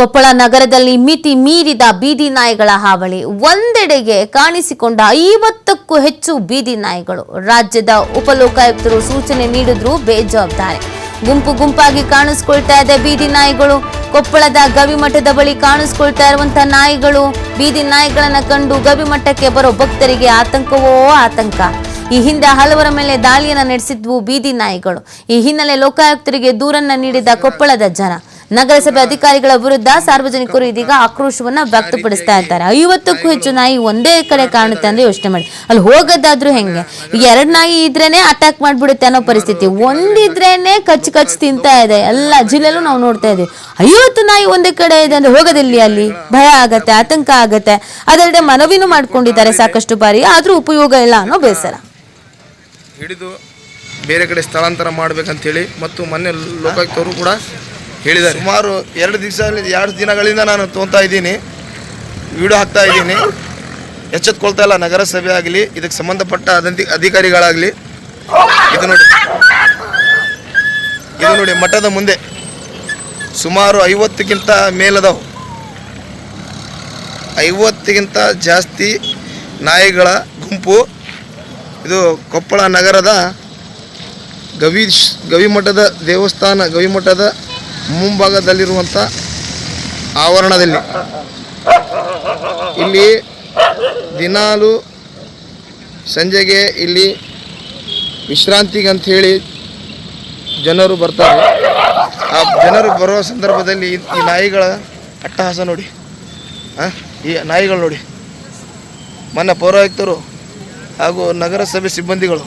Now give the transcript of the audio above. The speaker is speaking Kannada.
ಕೊಪ್ಪಳ ನಗರದಲ್ಲಿ ಮಿತಿ ಮೀರಿದ ಬೀದಿ ನಾಯಿಗಳ ಹಾವಳಿ. ಒಂದೆಡೆಗೆ ಕಾಣಿಸಿಕೊಂಡ ಐವತ್ತಕ್ಕೂ ಹೆಚ್ಚು ಬೀದಿ ನಾಯಿಗಳು. ರಾಜ್ಯದ ಉಪಲೋಕಾಯುಕ್ತರು ಸೂಚನೆ ನೀಡಿದ್ರು ಬೇಜವಾಬ್ದಾರಿ. ಗುಂಪು ಗುಂಪಾಗಿ ಕಾಣಿಸ್ಕೊಳ್ತಾ ಇದೆ ಬೀದಿ ನಾಯಿಗಳು. ಕೊಪ್ಪಳದ ಗವಿಮಠದ ಬಳಿ ಕಾಣಿಸ್ಕೊಳ್ತಾ ಇರುವಂತಹ ನಾಯಿಗಳು ಬೀದಿ ನಾಯಿಗಳನ್ನ ಕಂಡು ಗವಿಮಠಕ್ಕೆ ಬರೋ ಭಕ್ತರಿಗೆ ಆತಂಕವೋ ಆತಂಕ. ಈ ಹಿಂದೆ ಹಲವರ ಮೇಲೆ ದಾಳಿಯನ್ನ ನಡೆಸಿದ್ವು ಬೀದಿ ನಾಯಿಗಳು. ಈ ಹಿನ್ನೆಲೆ ಲೋಕಾಯುಕ್ತರಿಗೆ ದೂರನ್ನ ನೀಡಿದ ಕೊಪ್ಪಳದ ಜನ. ನಗರಸಭೆ ಅಧಿಕಾರಿಗಳ ವಿರುದ್ಧ ಸಾರ್ವಜನಿಕರು ಇದೀಗ ಆಕ್ರೋಶವನ್ನ ವ್ಯಕ್ತಪಡಿಸ್ತಾ ಇದ್ದಾರೆ. ಐವತ್ತಕ್ಕೂ ಹೆಚ್ಚು ನಾಯಿ ಒಂದೇ ಕಡೆ ಕಾಣುತ್ತೆ ಅಂದ್ರೆ ಯೋಚನೆ ಮಾಡಿ. ಅಲ್ಲಿ ಹೋಗೋದಾದ್ರೂ ಹೆಂಗೆ? ಎರಡ್ ನಾಯಿ ಇದ್ರೇನೆ ಅಟ್ಯಾಕ್ ಮಾಡ್ಬಿಡುತ್ತೆ ಅನ್ನೋ ಪರಿಸ್ಥಿತಿ. ಒಂದಿದ್ರೇನೆ ಕಚ್ ಕಚ್ ತಿಂತಾ ಇದೆ. ಎಲ್ಲ ಜಿಲ್ಲೆಲ್ಲೂ ನಾವು ನೋಡ್ತಾ ಇದ್ದೀವಿ. ಐವತ್ತು ನಾಯಿ ಒಂದೇ ಕಡೆ ಇದೆ ಅಂದ್ರೆ ಹೋಗೋದಿಲ್ಲಿ ಅಲ್ಲಿ? ಭಯ ಆಗತ್ತೆ, ಆತಂಕ ಆಗತ್ತೆ. ಅದಲ್ಲದೆ ಮನವಿನೂ ಮಾಡ್ಕೊಂಡಿದ್ದಾರೆ ಸಾಕಷ್ಟು ಬಾರಿ. ಆದ್ರೂ ಉಪಯೋಗ ಇಲ್ಲ ಅನ್ನೋ ಬೇಸರ. ಹಿಡಿದು ಬೇರೆ ಕಡೆ ಸ್ಥಳಾಂತರ ಮಾಡ್ಬೇಕಂತೇಳಿ ಮತ್ತು ಮೊನ್ನೆ ಲೋಕಾಯುಕ್ತವರು ಕೂಡ ಹೇಳಿದ್ದಾರೆ. ಸುಮಾರು ಎರಡು ದಿವಸ ಎರಡು ದಿನಗಳಿಂದ ನಾನು ತೊಗೊತಾ ಇದ್ದೀನಿ. ವಿಡಿಯೋ ಹಾಕ್ತಾ ಇದ್ದೀನಿ. ಎಚ್ಚೆತ್ಕೊಳ್ತಾ ಇಲ್ಲ ನಗರಸಭೆ ಆಗಲಿ, ಇದಕ್ಕೆ ಸಂಬಂಧಪಟ್ಟ ಅದಂತಿ ಅಧಿಕಾರಿಗಳಾಗಲಿ. ಇದು ನೋಡಿ. ಇದು ನೋಡಿ, ಮಠದ ಮುಂದೆ ಸುಮಾರು ಐವತ್ತಕ್ಕಿಂತ ಮೇಲದವು. ಐವತ್ತಿಗಿಂತ ಜಾಸ್ತಿ ನಾಯಿಗಳ ಗುಂಪು. ಇದು ಕೊಪ್ಪಳ ನಗರದ ಗವಿ ಗವಿಮಠದ ದೇವಸ್ಥಾನ, ಗವಿಮಠದ ಮುಂಭಾಗದಲ್ಲಿರುವಂಥ ಆವರಣದಲ್ಲಿ. ಇಲ್ಲಿ ದಿನಾಲು ಸಂಜೆಗೆ ಇಲ್ಲಿ ವಿಶ್ರಾಂತಿಗೆ ಅಂತ ಹೇಳಿ ಜನರು ಬರ್ತಾರೆ. ಆ ಜನರು ಬರುವ ಸಂದರ್ಭದಲ್ಲಿ ಈ ನಾಯಿಗಳ ಅಟ್ಟಹಾಸ ನೋಡಿ. ಹಾಂ ಈ ನಾಯಿಗಳು ನೋಡಿ. ಮೊನ್ನೆ ಪೌರಾಯುಕ್ತರು ಹಾಗೂ ನಗರಸಭೆ ಸಿಬ್ಬಂದಿಗಳು.